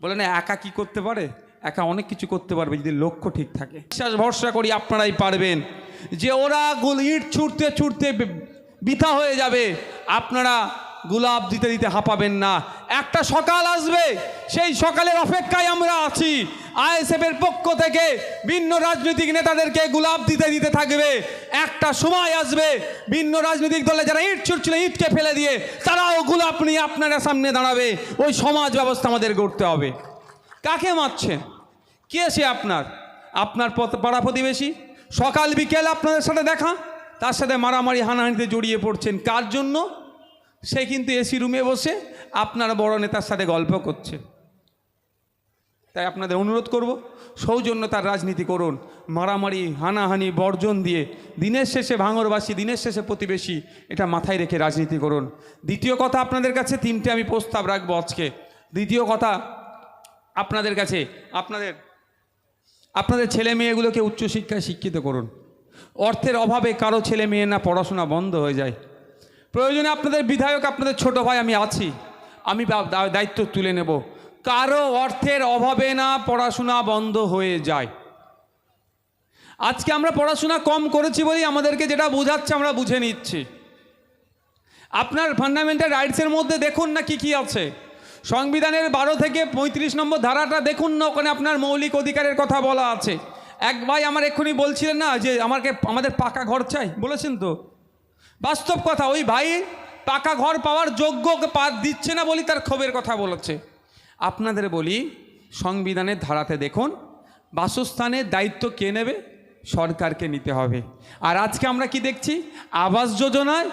বলে, না, একা কি করতে পারে? একা অনেক কিছু করতে পারবে যদি লক্ষ্য ঠিক থাকে। বিশ্বাস, ভরসা করি আপনারাই পারবেন। যে ওরা গুল ইট ছুটতে ছুটতে বৃথা হয়ে যাবে, আপনারা গোলাপ দিতে দিতে হাঁপাবেন না। একটা সকাল আসবে, সেই সকালের অপেক্ষায় আমরা আছি। আইএসএফের পক্ষ থেকে ভিন্ন রাজনৈতিক নেতাদেরকে গোলাপ দিতে দিতে থাকবে। একটা সময় আসবে, ভিন্ন রাজনৈতিক দলে যারা ইট ছুটছিল, ইটকে ফেলে দিয়ে, তারাও গোলাপ নিয়ে আপনারা সামনে দাঁড়াবে। ওই সমাজ ব্যবস্থা আমাদের গড়তে হবে। কাকে মারছেন কে সে আপনার? আপনার পাড়া প্রতিবেশী? সকাল বিকেল আপনাদের সাথে দেখা, তার সাথে মারামারি, হানাহানিতে জড়িয়ে পড়ছেন কার জন্য? সে কিন্তু এসি রুমে বসে আপনার বড় নেতার সাথে গল্প করছে। তাই আপনাদের অনুরোধ করব, সৌজন্য তার রাজনীতি করুন। মারামারি, হানাহানি, বর্জন দিয়ে দিনের শেষে ভাঙরবাসী, দিনের শেষে প্রতিবেশী, এটা মাথায় রেখে রাজনীতি করুন। দ্বিতীয় কথা আপনাদের কাছে, তিনটে আমি প্রস্তাব রাখব আজকে। দ্বিতীয় কথা, আপনাদের কাছে, আপনাদের আপনাদের ছেলে মেয়েগুলোকে উচ্চশিক্ষায় শিক্ষিত করুন। অর্থের অভাবে কারও ছেলে মেয়ে না পড়াশোনা বন্ধ হয়ে যায়। প্রয়োজনে আপনাদের বিধায়ক, আপনাদের ছোট ভাই আমি আছি। আমি দায়িত্ব তুলে নেব। কারও অর্থের অভাবে না পড়াশোনা বন্ধ হয়ে যায়। আজকে আমরা পড়াশোনা কম করেছি বলেই আমাদেরকে যেটা বোঝাচ্ছে আমরা বুঝে নিচ্ছি। আপনার ফান্ডামেন্টাল রাইটসের মধ্যে দেখুন না কি কি আছে। সংবিধানের বারো থেকে পঁয়ত্রিশ নম্বর ধারাটা দেখুন না, ওখানে আপনার মৌলিক অধিকারের কথা বলা আছে। এক ভাই আমার এক্ষুনি বলছিলেন না যে, আমাকে আমাদের পাকা ঘর চাই। বলেছেন তো? বাস্তব কথা, ওই ভাই পাকা ঘর পাওয়ার যোগ্য পা দিচ্ছে না বলি তার ক্ষোভের কথা বলেছে। আপনাদের বলি, সংবিধানের ধারাতে দেখুন, বাসস্থানের দায়িত্ব কে নেবে? সরকারকে নিতে হবে। আর আজকে আমরা কি দেখছি? আবাস যোজনায়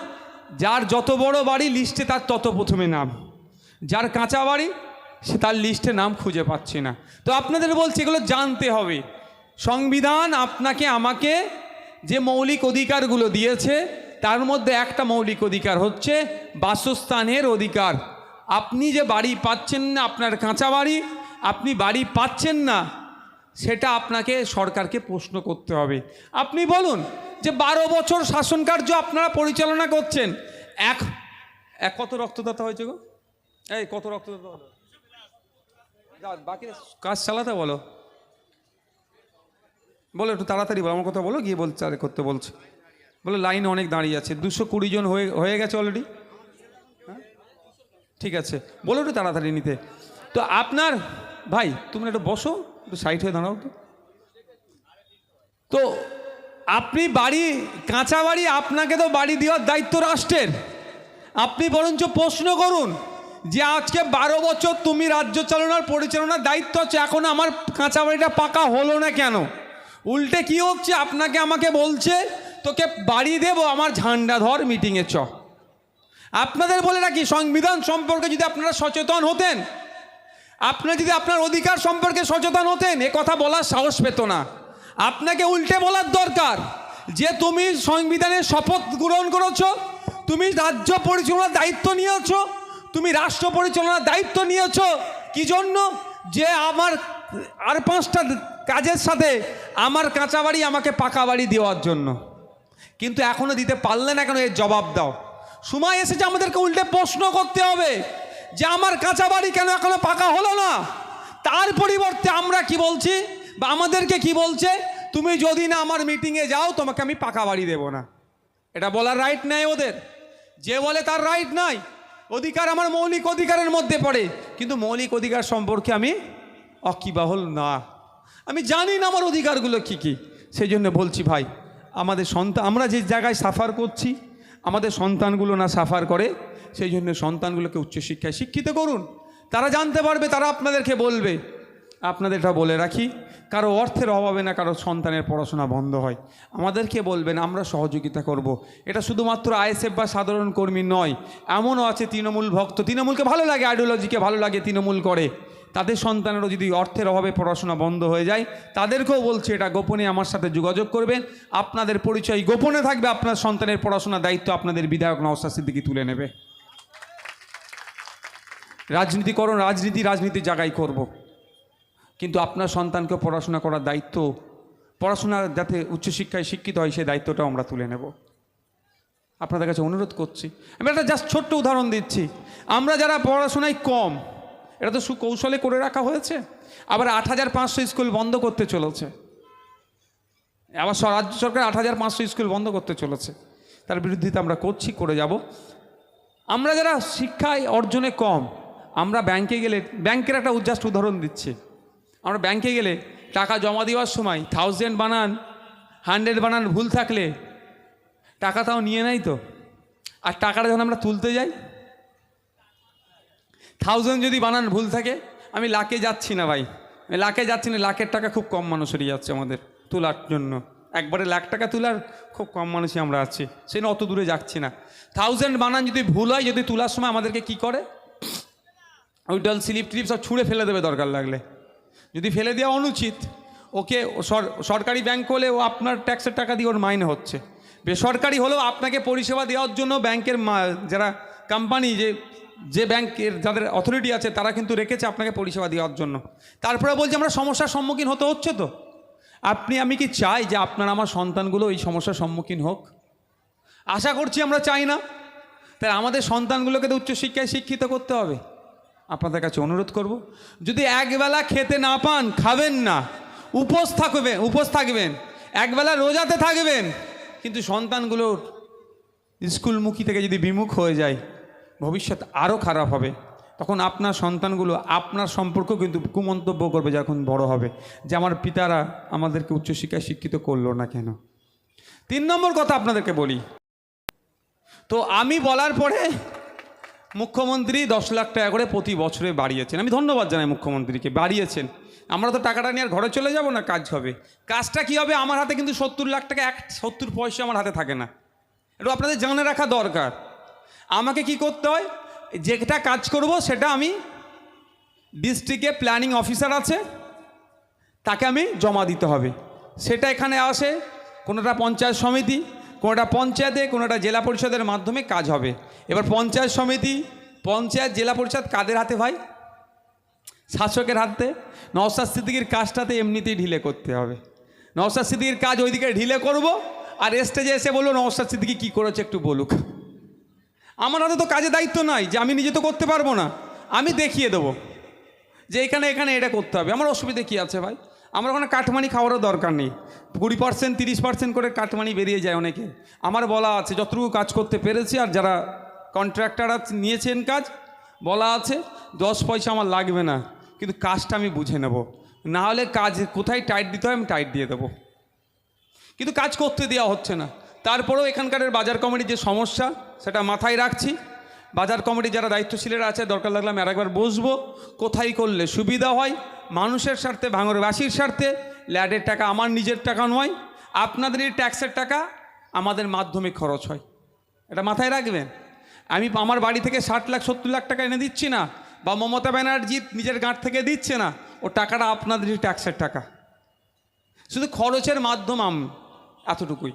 যার যত বড় বাড়ি লিস্টে তার তত প্রথমে নাম। যার কাঁচা বাড়ি, সে তার লিস্টে নাম খুঁজে পাচ্ছে না। তো আপনাদের বলছি, এগুলো জানতে হবে। সংবিধান আপনাকে, আমাকে যে মৌলিক অধিকারগুলো দিয়েছে তার মধ্যে একটা মৌলিক অধিকার হচ্ছে বাসস্থানের অধিকার। আপনি যে বাড়ি পাচ্ছেন না, আপনার কাঁচা বাড়ি, আপনি বাড়ি পাচ্ছেন না, সেটা আপনাকে সরকারকে প্রশ্ন করতে হবে। আপনি বলুন যে বারো বছর শাসন কার্য আপনারা পরিচালনা করছেন। এক এক, কত রক্তদাতা হয়েছে গো? এই, কত রক্তদাতা হলো? বাকি কাজ চালাতে বলো। বলো, একটু তাড়াতাড়ি বলো, আমার কথা বলো, গিয়ে বলছে, আরে করতে বলছে। বলে লাইন অনেক দাঁড়িয়ে আছে। দুশো কুড়ি জন হয়ে হয়ে গেছে অলরেডি ঠিক আছে। বলো একটু তাড়াতাড়ি নিতে। তো আপনার, ভাই, তুমি একটু বসো, একটু সাইড হয়ে দাঁড়াও তো। তো আপনি বাড়ি, কাঁচা বাড়ি আপনাকে তো বাড়ি দেওয়ার দায়িত্ব রাষ্ট্রের। আপনি বরঞ্চ প্রশ্ন করুন যে আজকে বারো বছর তুমি রাজ্য চালনার পরিচালনার দায়িত্ব আছে, এখন আমার কাঁচা বাড়িটা পাকা হলো না কেন? উল্টে কি হচ্ছে? আপনাকে আমাকে বলছে তোকে বাড়ি দেবো, আমার ঝান্ডা ধর মিটিংয়ে চ। আপনাদের বলে রাখি, সংবিধান সম্পর্কে যদি আপনারা সচেতন হতেন আপনারা যদি আপনার অধিকার সম্পর্কে সচেতন হতেন, এ কথা বলার সাহস পেত না। আপনাকে উল্টে বলার দরকার যে তুমি সংবিধানের শপথ গ্রহণ করেছ, তুমি রাজ্য পরিচালনার দায়িত্ব নিয়েছ, তুমি রাষ্ট্র পরিচালনার দায়িত্ব নিয়েছ কি জন্য যে আমার আর পাঁচটা কাজের সাথে আমার কাঁচা বাড়ি আমাকে পাকা বাড়ি দেওয়ার জন্য। কিন্তু এখনও দিতে পারলে না কেন এর জবাব দাও। সময় এসেছে আমাদেরকে উল্টে প্রশ্ন করতে হবে যে আমার কাঁচা বাড়ি কেন এখনও পাকা হলো না? তার পরিবর্তে আমরা কি বলছি বা আমাদেরকে কি বলছে? তুমি যদি না আমার মিটিংয়ে যাও, তোমাকে আমি পাকা বাড়ি দেব না। এটা বলার রাইট নেই ওদের। যে বলে তার রাইট নাই। অধিকার আমার মৌলিক অধিকারের মধ্যে পড়ে। কিন্তু মৌলিক অধিকার সম্পর্কে আমি অকিবাহল না। আমি জানি না আমার অধিকারগুলো কি কি। সেই জন্য বলছি ভাই আমাদের সন্তান, আমরা যে জায়গায় সাফার করছি, আমাদের সন্তানগুলো না সাফার করে, সেই জন্য সন্তানগুলোকে উচ্চশিক্ষায় শিক্ষিত করুন। তারা জানতে পারবে, তারা আপনাদেরকে বলবে। আপনাদের এটা বলে রাখি, কারও অর্থের অভাবে না কারও সন্তানের পড়াশোনা বন্ধ হয়। আমাদেরকে বলবেন, আমরা সহযোগিতা করব। এটা শুধুমাত্র আইএসএফ বা সাধারণ কর্মী নয়, এমনও আছে তৃণমূল ভক্ত। তৃণমূলকে ভালো লাগে আইডিওলজিকে ভালো লাগে, তৃণমূল করে। তাদের সন্তানেরও যদি অর্থের অভাবে পড়াশোনা বন্ধ হয়ে যায়, তাদেরকেও বলছে এটা গোপনে আমার সাথে যোগাযোগ করবেন। আপনাদের পরিচয় গোপনে থাকবে, আপনার সন্তানের পড়াশোনার দায়িত্ব আপনাদের বিধায়ক নওসাদ সিদ্দিকি তুলে নেবে। রাজনীতি করুন রাজনীতি, রাজনীতির জায়গায় করব। কিন্তু আপনার সন্তানকে পড়াশোনা করার দায়িত্ব পড়াশোনার যাতে উচ্চশিক্ষায় শিক্ষিত হয়, সেই দায়িত্বটাও আমরা তুলে নেব। আপনাদের কাছে অনুরোধ করছি। আমি একটা জাস্ট ছোট্ট উদাহরণ দিচ্ছি। আমরা যারা পড়াশোনায় কম এটা তো সুকৌশলে করে রাখা হয়েছে। আবার আট হাজার পাঁচশো স্কুল বন্ধ করতে চলেছে। আবার রাজ্য সরকার আট হাজার পাঁচশো স্কুল বন্ধ করতে চলেছে। তার বিরুদ্ধে আমরা করছি, করে যাব। আমরা যারা শিক্ষায় অর্জনে কম, আমরা ব্যাংকে গেলে, ব্যাংকের একটা জাস্ট উদাহরণ দিচ্ছি। আমরা ব্যাংকে গেলে টাকা জমা দেওয়ার সময় থাউজেন্ড বানান হান্ড্রেড বানান ভুল থাকলে, টাকা তাও নিয়ে নেয় তো? আর টাকাটা যখন আমরা তুলতে যাই থাউজেন্ড যদি বানান, ভুল থাকে, আমি লাখে যাচ্ছি না ভাই। আমি লাখে যাচ্ছি না, লাখের টাকা খুব কম মানুষেরই যাচ্ছে আমাদের তোলার জন্য। একবারে লাখ টাকা তোলার খুব কম মানুষই আমরা আছি, সে অত দূরে যাচ্ছি না। থাউজেন্ড বানান যদি ভুল হয়, যদি তোলার সময় আমাদেরকে কি করে? ওই ডল স্লিপ টিলিপ সব ছুঁড়ে ফেলে দেবে দরকার লাগলে। যদি ফেলে দেওয়া অনুচিত, ওকে সরকারি ব্যাংক হলে ও আপনার ট্যাক্সের টাকা দিয়ে ওর মাইনে হচ্ছে। বেসরকারি হলেও আপনাকে পরিষেবা দেওয়ার জন্য ব্যাংকের যারা কোম্পানি যে যে ব্যাংকের যাদের অথরিটি আছে, তারা কিন্তু রেখেছে আপনাকে পরিষেবা দেওয়ার জন্য। তারপরে বলছি, আমরা সমস্যার সম্মুখীন হতে হচ্ছে তো। আপনি, আমি কি চাই যে আপনার আমার সন্তানগুলো এই সমস্যার সম্মুখীন হোক? আশা করছি আমরা চাই না। তাই আমাদের সন্তানগুলোকে তো উচ্চশিক্ষায় শিক্ষিত করতে হবে। আপনাদের কাছে অনুরোধ করব, যদি একবেলা খেতে না পান, খাবেন না। উপোস থাকবেন উপোস থাকবেন। একবেলা রোজাতে থাকবেন। কিন্তু সন্তানগুলোর স্কুলমুখী থেকে যদি বিমুখ হয়ে যায় ভবিষ্যৎ আরও খারাপ হবে। তখন আপনার সন্তানগুলো আপনার সম্পর্ক কিন্তু কুমন্তব্য করবে যখন বড় হবে। যে আমার পিতারা আমাদেরকে উচ্চশিক্ষায় শিক্ষিত করল না কেন? তিন নম্বর কথা আপনাদেরকে বলি। তো আমি বলার পরে মুখ্যমন্ত্রী দশ লাখ টাকা করে প্রতি বছরে বাড়িয়েছেন। আমি ধন্যবাদ জানাই মুখ্যমন্ত্রীকে, বাড়িয়েছেন। আমরা তো টাকাটা নিয়ে আর ঘরে চলে যাব না, কাজ হবে। কাজটা কি হবে? আমার হাতে কিন্তু সত্তর লাখ টাকা, এক, সত্তর পয়সা আমার হাতে থাকে না। একটু আপনাদের জানে রাখা দরকার। আমাকে কি করতে হয়? যেটা কাজ করব সেটা আমি ডিস্ট্রিক্টে প্ল্যানিং অফিসার আছে, তাকে আমি জমা দিতে হবে। সেটা এখানে আসে, কোনোটা পঞ্চায়েত সমিতি, কোনোটা পঞ্চায়েতে, কোনোটা জেলা পরিষদের মাধ্যমে কাজ হবে। এবার পঞ্চায়েত সমিতি, পঞ্চায়েত, জেলা পরিষদ কাদের হাতে ভাই? শাসকের হাতে। নওসাদ সিদ্দিকির কাজটাতে এমনিতেই ঢিলে করতে হবে। নওসাদ সিদ্দিকির কাজ ওইদিকে ঢিলে করব, আর স্টেজে এসে বলল নওসাদ সিদ্দিকি কী করেছে একটু বলুক। আমার হাতে তো কাজে দায়িত্ব নাই যে আমি নিজে তো করতে পারব না। আমি দেখিয়ে দেবো যে এখানে এখানে এটা করতে হবে। আমার অসুবিধে কী আছে ভাই? আমার ওখানে কাঠমানি খাওয়ারও দরকার নেই। কুড়ি পার্সেন্ট, তিরিশ পার্সেন্ট করে কাঠমানি বেরিয়ে যায় অনেকে। আমার বলা আছে, যতটুকু কাজ করতে পেরেছি আর যারা কন্ট্রাক্টাররা নিয়েছেন কাজ, বলা আছে, দশ পয়সা আমার লাগবে না। কিন্তু কাজটা আমি বুঝে নেব। না হলে কাজ কোথায় টাইট দিতে হয়, আমি টাইট দিয়ে দেবো। কিন্তু কাজ করতে দেওয়া হচ্ছে না। তারপরেও এখানকার বাজার কমিটির যে সমস্যা, সেটা মাথায় রাখছি। বাজার কমিটির যারা দায়িত্বশীলেরা আছে, দরকার লাগলে আমি আরেকবার বসবো। কোথায় করলে সুবিধা হয়? মানুষের স্বার্থে ভাঙরবাসীর স্বার্থে, ল্যাডের টাকা আমার নিজের টাকা নয়। আপনাদের এই ট্যাক্সের টাকা আমাদের মাধ্যমে খরচ হয়। এটা মাথায় রাখবেন? আমি আমার বাড়ি থেকে ষাট লাখ, সত্তর লাখ টাকা এনে দিচ্ছি না, বা মমতা ব্যানার্জি নিজের গাঁট থেকে দিচ্ছে না, ও টাকাটা আপনাদেরই ট্যাক্সের টাকা। শুধু খরচের মাধ্যম আম এতটুকুই।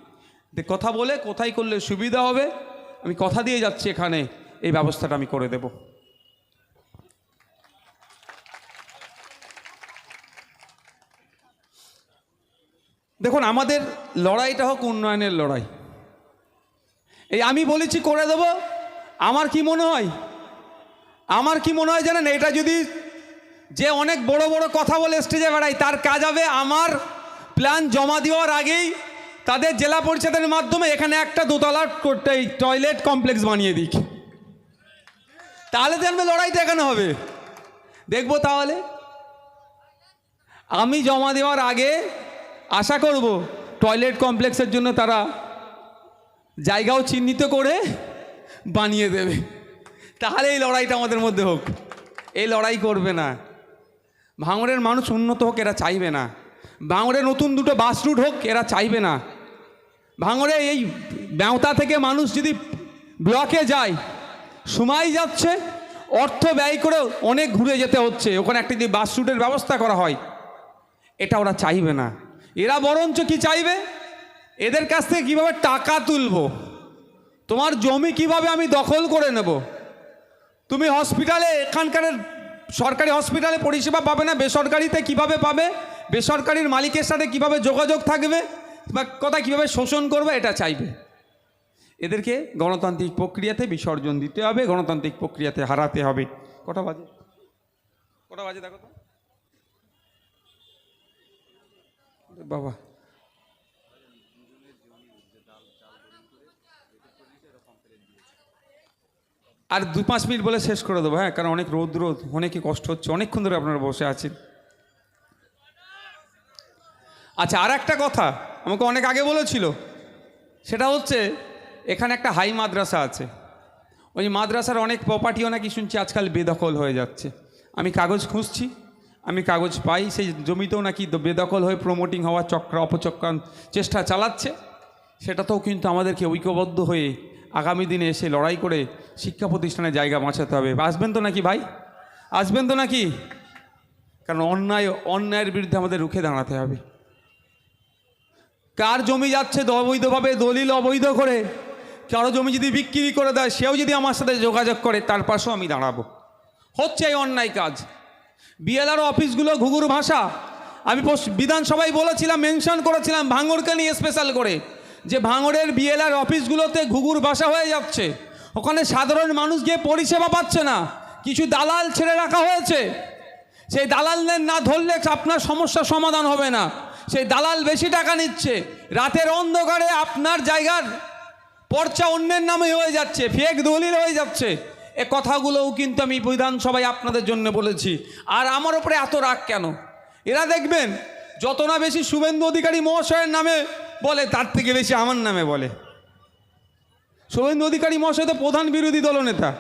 কথা বলে, কোথায় করলে সুবিধা হবে? আমি কথা দিয়ে যাচ্ছি এখানে, এই ব্যবস্থাটা আমি করে দেব। দেখুন, আমাদের লড়াইটা হোক উন্নয়নের লড়াই। এই আমি বলেছি করে দেব, আমার কি মনে হয়? আমার কি মনে হয় জানেন, এটা যদি যে অনেক বড় বড় কথা বলে স্টেজে বেড়ায়, তার কাজ হবে আমার প্ল্যান জমা দেওয়ার আগেই তাদের জেলা পরিষদের মাধ্যমে এখানে একটা দোতলার টয়লেট কমপ্লেক্স বানিয়ে দিক। তাহলে দেখবে লড়াইটা এখানে হবে। দেখব তাহলে। আমি জমা দেওয়ার আগে আশা করব টয়লেট কমপ্লেক্সের জন্য তারা জায়গাও চিহ্নিত করে বানিয়ে দেবে। তাহলে এই লড়াইটা আমাদের মধ্যে হোক। এই লড়াই করবে না। ভাঙড়ের মানুষ উন্নত হোক, এরা চাইবে না। ভাঙড়ে নতুন দুটো বাস রুট হোক, এরা চাইবে না। ভাঙড়ে এই ব্যাওতা থেকে মানুষ যদি ব্লকে যায় সময় যাচ্ছে, অর্থ ব্যয় করে অনেক ঘুরে যেতে হচ্ছে। ওখানে একটা যদি বাস রুটের ব্যবস্থা করা হয়, এটা ওরা চাইবে না। এরা বরঞ্চ কি চাইবে? এদের কাছ থেকে কীভাবে টাকা তুলবো? তোমার জমি কীভাবে আমি দখল করে নেব? তুমি হসপিটালে, এখানকার সরকারি হসপিটালে পরিষেবা পাবে না? বেসরকারিতে কীভাবে পাবে? বেসরকারির মালিকের সাথে কীভাবে যোগাযোগ থাকবে? বা কথা কীভাবে শোষণ করবে এটা চাইবে। এদেরকে গণতান্ত্রিক প্রক্রিয়াতে বিসর্জন দিতে হবে, গণতান্ত্রিক প্রক্রিয়াতে হারাতে হবে। কটা বাজে? কটা বাজে দেখো তো? বাবা। আর দু পাঁচ মিনিট বলে শেষ করে দেবো হ্যাঁ কারণ অনেক রোদ রোদ, অনেকে কষ্ট হচ্ছে, অনেকক্ষণ ধরে আপনারা বসে আছেন। আচ্ছা আর একটা কথা। আমাকে অনেক আগে বলেছিল। সেটা হচ্ছে, এখানে একটা হাই মাদ্রাসা আছে। ওই মাদ্রাসার অনেক প্রপার্টিও নাকি শুনছি আজকাল বেদখল হয়ে যাচ্ছে। আমি কাগজ খুঁজছি, আমি কাগজ পাই, সেই জমিতেও নাকি বেদখল হয়ে প্রমোটিং হওয়ার চক্র অপচক্রান চেষ্টা চালাচ্ছে। সেটাতেও কিন্তু আমাদেরকে ঐক্যবদ্ধ হয়ে আগামী দিনে এসে লড়াই করে শিক্ষা প্রতিষ্ঠানে জায়গা বাঁচাতে হবে। আসবেন তো নাকি ভাই? আসবেন তো নাকি? কারণ অন্যায় অন্যায়ের বিরুদ্ধে আমাদের রুখে দাঁড়াতে হবে। কার জমি যাচ্ছে অবৈধভাবে, দলিল অবৈধ করে? কারও জমি যদি বিক্রি করে দেয়, সেও যদি আমার সাথে যোগাযোগ করে, তার পাশেও আমি দাঁড়াবো। হচ্ছে এই অন্যায় কাজ। বিএলআর অফিসগুলো ঘুঘুর ভাষা। আমি বিধানসভায় বলেছিলাম, মেনশন করেছিলাম ভাঙড়কে নিয়ে স্পেশাল করে, যে ভাঙড়ের বিএলআর অফিসগুলোতে ঘুঘুর ভাষা হয়ে যাচ্ছে। ওখানে সাধারণ মানুষ গিয়ে পরিষেবা পাচ্ছে না। কিছু দালাল ছেড়ে রাখা হয়েছে। সেই দালালদের না ধরলে আপনার সমস্যার সমাধান হবে না। সেই দালাল বেশি টাকা নিচ্ছে। রাতের অন্ধকারে আপনার জায়গার পর্চা অন্যের নামে হয়ে যাচ্ছে, ফেক দলিল হয়ে যাচ্ছে। এ কথাগুলোও কিন্তু আমি বিধানসভায় আপনাদের জন্য বলেছি। আর আমার ওপরে এত রাগ কেন? এরা দেখবেন, যত না বেশি শুভেন্দু অধিকারী মহাশয়ের নামে বলে, তার থেকে বেশি আমার নামে বলে। শুভেন্দু অধিকারী মহাশয় তো প্রধান বিরোধী দলনেতা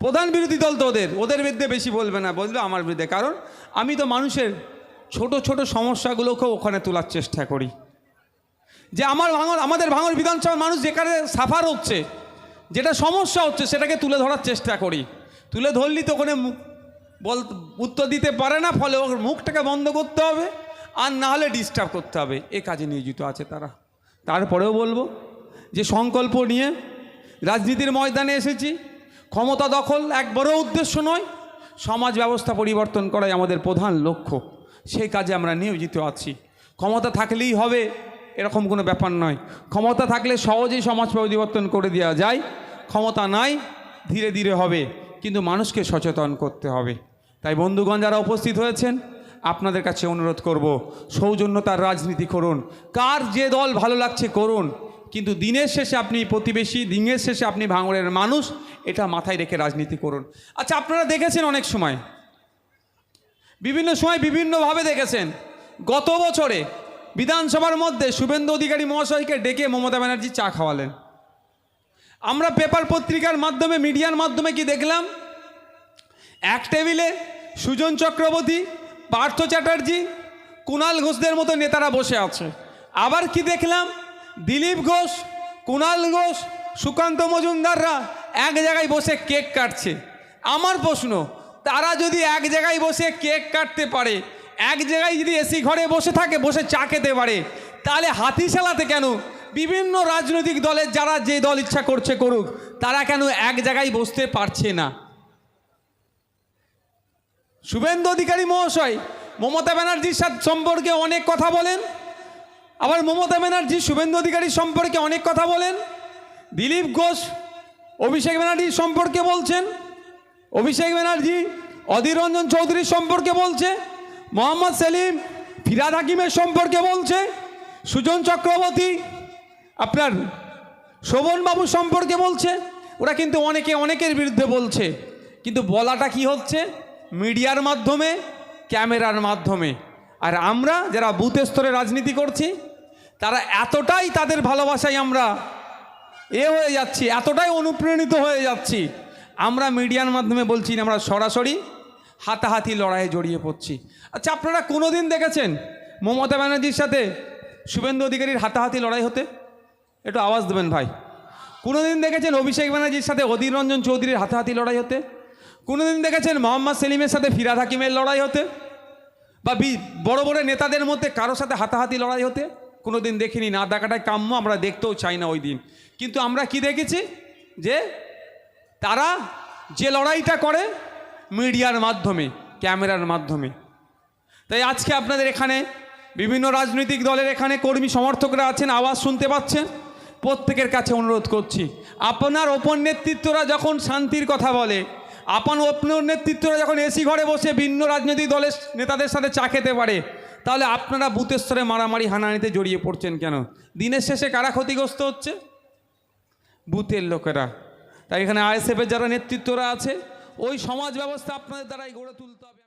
প্রধান বিরোধী দল তো ওদের ওদের বিরুদ্ধে বেশি বলবে না, বলবে আমার বিরুদ্ধে। কারণ আমি তো মানুষের ছোট ছোট সমস্যাগুলোকেও ওখানে তোলার চেষ্টা করি। যে আমার ভাঙর আমাদের ভাঙর বিধানসভার মানুষ যেখানে সাফার হচ্ছে, যেটা সমস্যা হচ্ছে, সেটাকে তুলে ধরার চেষ্টা করি। তুলে ধরলি তো ওখানে বল, উত্তর দিতে পারে না, ফলে ওর মুখটাকে বন্ধ করতে হবে, আর না হলে ডিস্টার্ব করতে হবে। এ কাজে নিয়োজিত আছে তারা। তারপরেও বলব যে সংকল্প নিয়ে রাজনীতির ময়দানে এসেছি। ক্ষমতা দখল এক বড় উদ্দেশ্য নয়, সমাজ ব্যবস্থা পরিবর্তন করাই আমাদের প্রধান লক্ষ্য। সেই কাজে আমরা নিয়োজিত আছি। ক্ষমতা থাকলেই হবে, এরকম কোনো ব্যাপার নয়। ক্ষমতা থাকলে সহজেই সমাজ পরিবর্তন করে দেওয়া যায়। ক্ষমতা নাই, ধীরে ধীরে হবে, কিন্তু মানুষকে সচেতন করতে হবে। তাই বন্ধুগণ যারা উপস্থিত হয়েছেন, আপনাদের কাছে অনুরোধ করব, সৌজন্যতার রাজনীতি করুন। কার যে দল ভালো লাগছে করুন, কিন্তু দিনের শেষে আপনি প্রতিবেশী, দিনের শেষে আপনি ভাঙড়ের মানুষ, এটা মাথায় রেখে রাজনীতি করুন। আচ্ছা আপনারা দেখেছেন অনেক সময় বিভিন্ন সময় বিভিন্নভাবে দেখেছেন। গত বছরে বিধানসভার মধ্যে শুভেন্দু অধিকারী মহাশয়কে ডেকে মমতা ব্যানার্জি চা খাওয়ালেন। আমরা পেপার পত্রিকার মাধ্যমে, মিডিয়ার মাধ্যমে কি দেখলাম? এক টেবিলে সুজন চক্রবর্তী, পার্থ চ্যাটার্জি, কুণাল ঘোষদের মতো নেতারা বসে আছে। আবার কি দেখলাম? দিলীপ ঘোষ, কুণাল ঘোষ, সুকান্ত মজুমদাররা এক জায়গায় বসে কেক কাটছে। আমার প্রশ্ন তারা যদি এক জায়গায় বসে কেক কাটতে পারে, এক জায়গায় যদি এসি ঘরে বসে থাকে, বসে চা খেতে পারে, তাহলে হাতি চালাতে কেন? বিভিন্ন রাজনৈতিক দলের যারা যে দল ইচ্ছা করছে করুক, তারা কেন এক জায়গায় বসতে পারছে না? শুভেন্দু অধিকারী মহাশয়, মমতা ব্যানার্জির সাথে সম্পর্কে অনেক কথা বলেন। আবার মমতা ব্যানার্জি, শুভেন্দু অধিকারী সম্পর্কে অনেক কথা বলেন। দিলীপ ঘোষ, অভিষেক ব্যানার্জির সম্পর্কে বলছেন। অভিষেক ব্যানার্জি, অধীর রঞ্জন চৌধুরীর সম্পর্কে বলছে, মোহাম্মদ সেলিম, ফিরাদ হাকিমের সম্পর্কে বলছে, সুজন চক্রবর্তী, আপনার শোভনবাবু সম্পর্কে বলছে, ওরা কিন্তু অনেকে অনেকের বিরুদ্ধে বলছে, কিন্তু বলাটা কি হচ্ছে? মিডিয়ার মাধ্যমে, ক্যামেরার মাধ্যমে। আর আমরা যারা বুথ স্তরে রাজনীতি করছি, তারা এতটাই তাদের ভালোবাসায় আমরা এ হয়ে যাচ্ছি, এতটাই অনুপ্রাণিত হয়ে যাচ্ছি আমরা মিডিয়ার মাধ্যমে বলছি আমরা সরাসরি হাতাহাতি লড়াইয়ে জড়িয়ে পড়ছি। আচ্ছা আপনারা কোনো দিন দেখেছেন মমতা ব্যানার্জির সাথে শুভেন্দু অধিকারীর হাতাহাতি লড়াই হতে? একটু আওয়াজ দেবেন ভাই। কোনোদিন দেখেছেন অভিষেক ব্যানার্জির সাথে অধীর রঞ্জন চৌধুরীর হাতাহাতি লড়াই হতে? কোনো দিন দেখেছেন মোহাম্মদ সেলিমের সাথে ফিরাদ হাকিমের লড়াই হতে? বা বি- বড় বড় নেতাদের মধ্যে কারোর সাথে হাতাহাতি লড়াই হতে? কোনো দিন দেখিনি, না দেখাটাই কাম্য, আমরা দেখতেও চাই না ওই দিন। কিন্তু আমরা কি দেখেছি? যে তারা যে লড়াইটা করে মিডিয়ার মাধ্যমে, ক্যামেরার মাধ্যমে। তাই আজকে আপনাদের এখানে বিভিন্ন রাজনৈতিক দলের এখানে কর্মী সমর্থকরা আছেন, আওয়াজ শুনতে পাচ্ছেন। প্রত্যেকের কাছে অনুরোধ করছি, আপনার ওপর নেতৃত্বরা যখন শান্তির কথা বলে, আপন ওপর নেতৃত্বরা যখন এসি ঘরে বসে ভিন্ন রাজনৈতিক দলের নেতাদের সাথে চা খেতে পারে, তাহলে আপনারা বুথের স্তরে মারামারি, হানাহানিতে জড়িয়ে পড়ছেন কেন? দিনের শেষে কারা ক্ষতিগ্রস্ত হচ্ছে? বুথের লোকেরা। তাই এখানে আইএসএফের যারা নেতৃত্বরা আছে ওই সমাজ ব্যবস্থা আপনাদের দ্বারাই গড়ে তুলতে হবে।